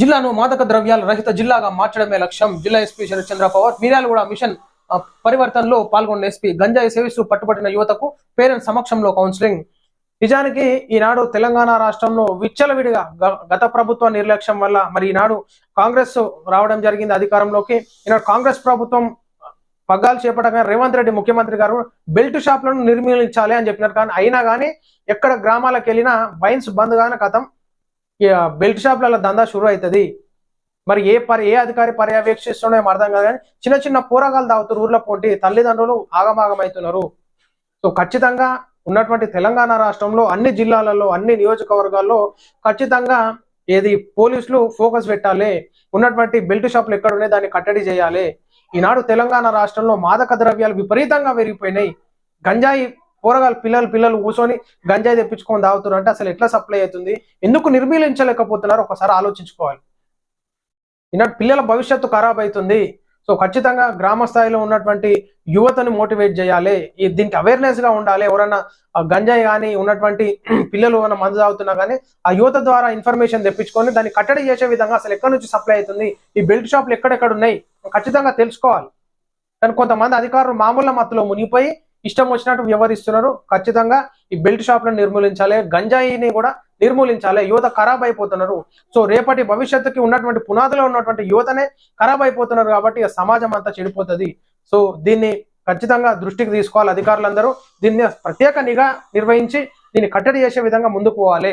జిల్లాను మాదక ద్రవ్యాల రహిత జిల్లాగా మార్చడమే లక్ష్యం. జిల్లా ఎస్పీ శరత్చంద్ర చంద్ర పవార్. మిర్యాలగూడ మిషన్ పరివర్తనలో పాల్గొన్న ఎస్పీ గంజాయి సేవిస్తూ పట్టుబడిన యువతకు పేరెంట్స్ సమక్షంలో కౌన్సిలింగ్. నిజానికి ఈనాడు తెలంగాణ రాష్ట్రంలో విచ్చలవిడిగా గత ప్రభుత్వ నిర్లక్ష్యం వల్ల మరి ఈనాడు కాంగ్రెస్ రావడం జరిగింది అధికారంలోకి. ఈనాడు కాంగ్రెస్ ప్రభుత్వం పగ్గాలు చేపట్టగా రేవంత్ రెడ్డి ముఖ్యమంత్రి గారు బెల్ట్ షాప్లను నిర్మూలించాలి అని చెప్పినారు. కానీ అయినా కానీ ఎక్కడ గ్రామాలకు వెళ్ళినా వైన్స్ బంద్ కానీ కథం. బెల్ట్ షాప్ల దందా షురు అవుతుంది మరి ఏ పరి ఏ అధికారి పర్యవేక్షిస్తున్నాయో ఏం అర్థం కాదు కానీ చిన్న చిన్న పూరగాలు తాగుతారు ఊర్లో పోటీ తల్లిదండ్రులు ఆగమాగమవుతున్నారు సో ఖచ్చితంగా ఉన్నటువంటి తెలంగాణ రాష్ట్రంలో అన్ని జిల్లాలలో అన్ని నియోజకవర్గాల్లో ఖచ్చితంగా ఏది పోలీసులు ఫోకస్ పెట్టాలి. ఉన్నటువంటి బెల్ట్ షాపులు ఎక్కడ ఉన్నాయి దాన్ని కట్టడి చేయాలి. ఈనాడు తెలంగాణ రాష్ట్రంలో మాదక ద్రవ్యాలు విపరీతంగా పెరిగిపోయినాయి. గంజాయి కూరగాయలు పిల్లలు పిల్లలు కూర్చొని గంజాయి తెప్పించుకొని తాగుతున్నారు అంటే అసలు ఎట్లా సప్లై అవుతుంది? ఎందుకు నిర్మీలించలేకపోతున్నారు? ఒకసారి ఆలోచించుకోవాలి. ఈనాడు పిల్లల భవిష్యత్తు ఖరాబ్ అవుతుంది. సో ఖచ్చితంగా గ్రామ స్థాయిలో ఉన్నటువంటి యువతను మోటివేట్ చేయాలి. ఈ దీనికి అవేర్నెస్గా ఉండాలి. ఎవరన్నా గంజాయి కానీ ఉన్నటువంటి పిల్లలు ఏమైనా మందు తాగుతున్నా కానీ ఆ యువత ద్వారా ఇన్ఫర్మేషన్ తెప్పించుకొని దాన్ని కట్టడి చేసే విధంగా అసలు ఎక్కడి నుంచి సప్లై అవుతుంది? ఈ బెల్ట్ షాపులు ఎక్కడెక్కడ ఉన్నాయి? ఖచ్చితంగా తెలుసుకోవాలి. కానీ కొంతమంది అధికారులు మామూలు మత్తులో మునిగిపోయి ఇష్టం వచ్చినట్టు వ్యవహరిస్తున్నారు. ఖచ్చితంగా ఈ బెల్ట్ షాప్లను నిర్మూలించాలి. గంజాయిని కూడా నిర్మూలించాలి. యువత ఖరాబ్ అయిపోతున్నారు. సో రేపటి భవిష్యత్తుకి ఉన్నటువంటి పునాదిలో ఉన్నటువంటి యువతనే ఖరాబ్ అయిపోతున్నారు కాబట్టి సమాజం అంతా చెడిపోతుంది. సో దీన్ని ఖచ్చితంగా దృష్టికి తీసుకోవాలి అధికారులందరూ. దీన్ని ప్రత్యేక నిఘా నిర్వహించి దీన్ని కట్టడి చేసే విధంగా ముందుకు పోవాలి.